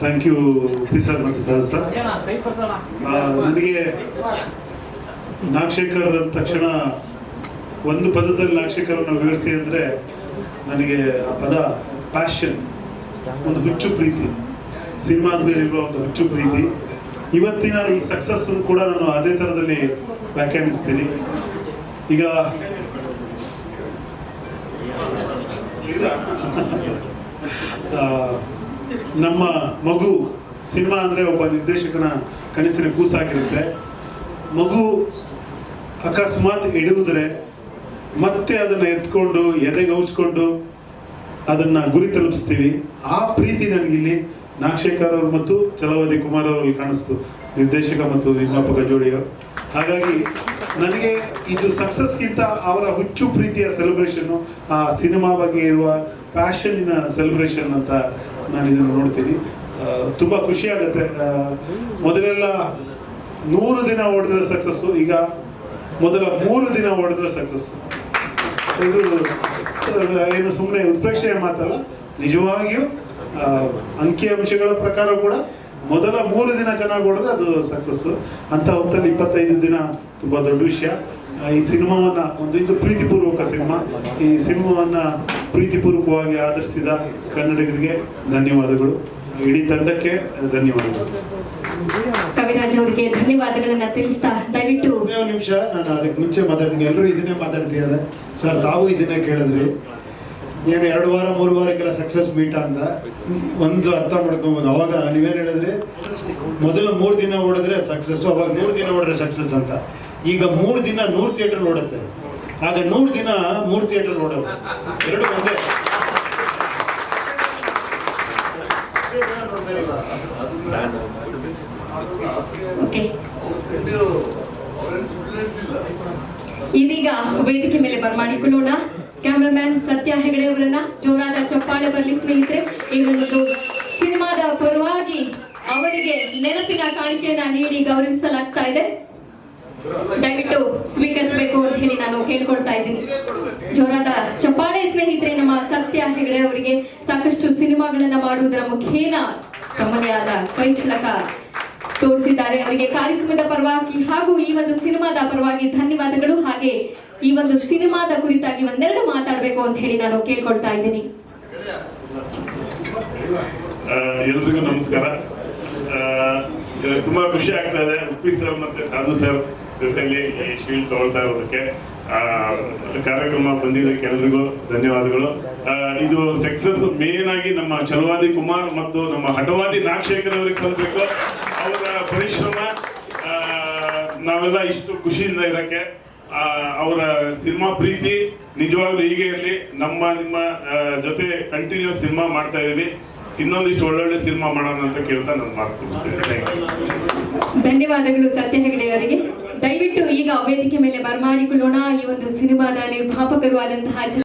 Thank you P sir ಮತ್ತು sir sir ನನಗೆ ನಾಗಶೇಖರ್ ಅಂದ ತಕ್ಷಣ ಒಂದು ಪದದಲ್ಲಿ ನಾಗಶೇಖರನ್ನು ವಿವರಿಸಿ ಅಂದರೆ ನನಗೆ ಆ ಪದ ಪ್ಯಾಷನ್ ಒಂದು ಹುಚ್ಚು ಪ್ರೀತಿ ಸಿನಿಮಾದ ಮೇಲಿರುವ ಒಂದು ಹುಚ್ಚು ಪ್ರೀತಿ. ಇವತ್ತಿನ ಈ ಸಕ್ಸಸ್ ಕೂಡ ನಾನು ಅದೇ ಥರದಲ್ಲಿ ವ್ಯಾಖ್ಯಾನಿಸ್ತೀನಿ. ಈಗ ನಮ್ಮ ಮಗು ಸಿನಿಮಾ ಅಂದರೆ ಒಬ್ಬ ನಿರ್ದೇಶಕನ ಕನಸಿನ ಕೂಸಾಗಿರುತ್ತೆ. ಮಗು ಅಕಸ್ಮಾತ್ ಎಡುವುದರೆ ಮತ್ತೆ ಅದನ್ನು ಎತ್ಕೊಂಡು ಎದೆಗೆ ಹೌಚ್ಕೊಂಡು ಅದನ್ನು ಗುರಿ ತಲುಪಿಸ್ತೀವಿ. ಆ ಪ್ರೀತಿ ನನಗಿಲ್ಲಿ ನಾಗಶೇಖರ್ ಅವರು ಮತ್ತು ಚಲವಾದಿ ಕುಮಾರ್ ಅವರಲ್ಲಿ ಕಾಣಿಸ್ತು. ನಿರ್ದೇಶಕ ಮತ್ತು ನಿರ್ಮಾಪಕ ಜೋಡಿಯ. ಹಾಗಾಗಿ ನನಗೆ ಇದು ಸಕ್ಸಸ್ಗಿಂತ ಅವರ ಹುಚ್ಚು ಪ್ರೀತಿಯ ಸೆಲೆಬ್ರೇಷನ್ನು ಆ ಸಿನಿಮಾ ಬಗ್ಗೆ ಇರುವ ಪ್ಯಾಷನ್ನಿನ ಸೆಲೆಬ್ರೇಷನ್ ಅಂತ ನಾನು ಇದನ್ನು ನೋಡ್ತೀನಿ. ತುಂಬ ಖುಷಿ ಆಗುತ್ತೆ. ಆ, ಮೊದಲೆಲ್ಲ ನೂರು ದಿನ ಓಡಿದ್ರೆ ಸಕ್ಸಸ್ಸು ಈಗ ಮೊದಲ ಮೂರು ದಿನ ಓಡಿದ್ರೆ ಸಕ್ಸಸ್ಸು ಇದು ಏನು ಸುಮ್ಮನೆ ಉತ್ಪ್ರೇಕ್ಷೆಯ ಮಾತಲ್ಲ ನಿಜವಾಗಿಯೂ ಅಂಕಿ ಅಂಕಿಅಂಶಗಳ ಪ್ರಕಾರ ಕೂಡ ಮೊದಲ ಮೂರು ದಿನ ಚೆನ್ನಾಗಿ ಓಡಿದ್ರೆ ಅದು ಸಕ್ಸಸ್ಸು ಅಂತ ಹೊತ್ತಲ್ಲಿ ಇಪ್ಪತ್ತೈದು ದಿನ ತುಂಬ ದೊಡ್ಡ ವಿಷಯ. ಈ ಸಿನಿಮಾವನ್ನ ಒಂದು ಇದು ಪ್ರೀತಿಪೂರ್ವಕ ಸಿನಿಮಾ. ಈ ಸಿನಿಮಾವನ್ನ ಪ್ರೀತಿಪೂರ್ವಕವಾಗಿ ಆಧರಿಸಿದ ಕನ್ನಡಿಗರಿಗೆ ಧನ್ಯವಾದಗಳು. ಇಡೀ ತಂಡಕ್ಕೆ ಧನ್ಯವಾದಗಳು. ಕವಿರಾಜ್ ಅವರಿಗೆ ಧನ್ಯವಾದಗಳನ್ನ ತಿಳಿಸ್ತಾ ದಯವಿಟ್ಟು ನಿಮಿಷ ನಾನು ಅದಕ್ಕೆ ಮುಂಚೆ ಮಾತಾಡ್ತೀನಿ. ಎಲ್ಲರೂ ಇದನ್ನೇ ಮಾತಾಡ್ತಿದ್ದಾರೆ. ಸರ್ ತಾವು ಇದನ್ನೇ ಕೇಳಿದ್ರಿ. ಏನು ಎರಡು ವಾರ ಮೂರು ವಾರಕ್ಕೆಲ್ಲ ಸಕ್ಸಸ್ ಮೀಟ ಅಂತ. ಒಂದು ಅರ್ಥ ಮಾಡ್ಕೊಬೋದು. ಅವಾಗ ನೀವೇನು ಹೇಳಿದ್ರಿ? ಮೊದಲು ಮೂರು ದಿನ ಓಡಿದ್ರೆ ಸಕ್ಸಸ್ಸು ಅವಾಗ ಮೂರು ದಿನ ಓಡಿದ್ರೆ ಸಕ್ಸಸ್ ಅಂತ. ಈಗ ಮೂರು ದಿನ ನೂರು ಥಿಯೇಟರ್ ನೋಡುತ್ತೆ ಆಗ ನೂರು ದಿನ ಮೂರು ಥಿಯೇಟರ್ ನೋಡೋದು ಎರಡು ಒಂದೇ. ಇದೀಗ ವೇದಿಕೆ ಮೇಲೆ ಬರಮಾಡಿಕೊಳ್ಳೋಣ ಕ್ಯಾಮ್ರಾಮ್ಯಾನ್ ಸತ್ಯ ಹೆಗಡೆ ಅವರನ್ನ ಜೋರಾದ ಚಪ್ಪಾಳೆ ಬರಲಿ ಸ್ನೇಹಿತರೆ ಈ ಸಿನಿಮಾದ ಪರವಾಗಿ ಅವರಿಗೆ ನೆನಪಿನ ಕಾಣಿಕೆಯನ್ನ ನೀಡಿ ಗೌರವಿಸಲಾಗ್ತಾ ಇದೆ. ದಯವಿಟ್ಟು ಸ್ವೀಕರಿಸಬೇಕು ಅಂತ ಹೇಳಿ ನಾನು ಕೇಳ್ಕೊಳ್ತಾ ಇದ್ದೀನಿ. ಜೋರಾದ ಚಪ್ಪಾಳೆ ಸ್ನೇಹಿತರೆ, ನಮ್ಮ ಸತ್ಯ ಹೆಗಡೆ ಅವರಿಗೆ ಸಾಕಷ್ಟು ಸಿನಿಮಾಗಳನ್ನ ಮಾಡುವುದರ ಮುಖೇನ ತಮ್ಮನೆಯಾದ ಕೈಚಲಕ ತೋರಿಸಿದ್ದಾರೆ. ಅವರಿಗೆ ಕಾರ್ಯಕ್ರಮದ ಪರವಾಗಿ ಹಾಗೂ ಈ ಒಂದು ಸಿನಿಮಾದ ಪರವಾಗಿ ಧನ್ಯವಾದಗಳು. ಹಾಗೆ ಈ ಒಂದು ಸಿನಿಮಾದ ಕುರಿತಾಗಿ ಒಂದೆರಡು ಮಾತಾಡಬೇಕು ಅಂತ ಹೇಳಿ ನಾನು ಕೇಳ್ಕೊಳ್ತಾ ಇದ್ದೀನಿ. ಎಲ್ರಿಗೂ ನಮಸ್ಕಾರ. ತುಂಬಾ ಖುಷಿ ಆಗ್ತಾ ಇದೆ. ಉಪ್ಪಿ ಸರ್ ಮತ್ತೆ ಸಾಧು ಸರ್ ಜೊತೆಲಿ ಈ ಶೀಲ್ಡ್ ತಗೊಳ್ತಾ ಇರೋದಕ್ಕೆ ಕಾರ್ಯಕ್ರಮ ಬಂದಿದ್ದಕ್ಕೆ ಎಲ್ರಿಗೂ ಧನ್ಯವಾದಗಳು. ಇದು ಸಕ್ಸಸ್ ಮೇನ್ ಆಗಿ ನಮ್ಮ ಚಲವಾದಿ ಕುಮಾರ್ ಮತ್ತು ನಮ್ಮ ಹಠವಾದಿ ನಾಗಶೇಖರ್ ಅವರಿಗೆ ಸಲ್ಲಬೇಕು ಅವರ ಪರಿಶ್ರಮ ನಾವೆಲ್ಲ ಇಷ್ಟು ಖುಷಿಯಿಂದ ಇರಕ್ಕೆ ಅವರ ಸಿನಿಮಾ ಪ್ರೀತಿ ನಿಜವಾಗ್ಲೂ ಹೀಗೆ ಇರಲಿ. ನಮ್ಮ, ನಿಮ್ಮ ಜೊತೆ ಕಂಟಿನ್ಯೂಸ್ ಸಿನಿಮಾ ಮಾಡ್ತಾ ಇದೀವಿ. ಇನ್ನೊಂದಿಷ್ಟು ಒಳ್ಳೊಳ್ಳೆ ಸಿನಿಮಾ ಮಾಡೋಣ ಅಂತ ಕೇಳ್ತಾ ನಾನು ಮಾತು ಧನ್ಯವಾದಗಳು ಸತ್ಯ ಹೆಗಡೆ ಅವರಿಗೆ. ದಯವಿಟ್ಟು ಈಗ ವೇದಿಕೆ ಮೇಲೆ ಬರಮಾಡಿಕೊಳ್ಳೋಣ. ಈ ಒಂದು ಸಿನಿಮಾದ ನಿರ್ಮಾಪಕರು ಆದಂತಹ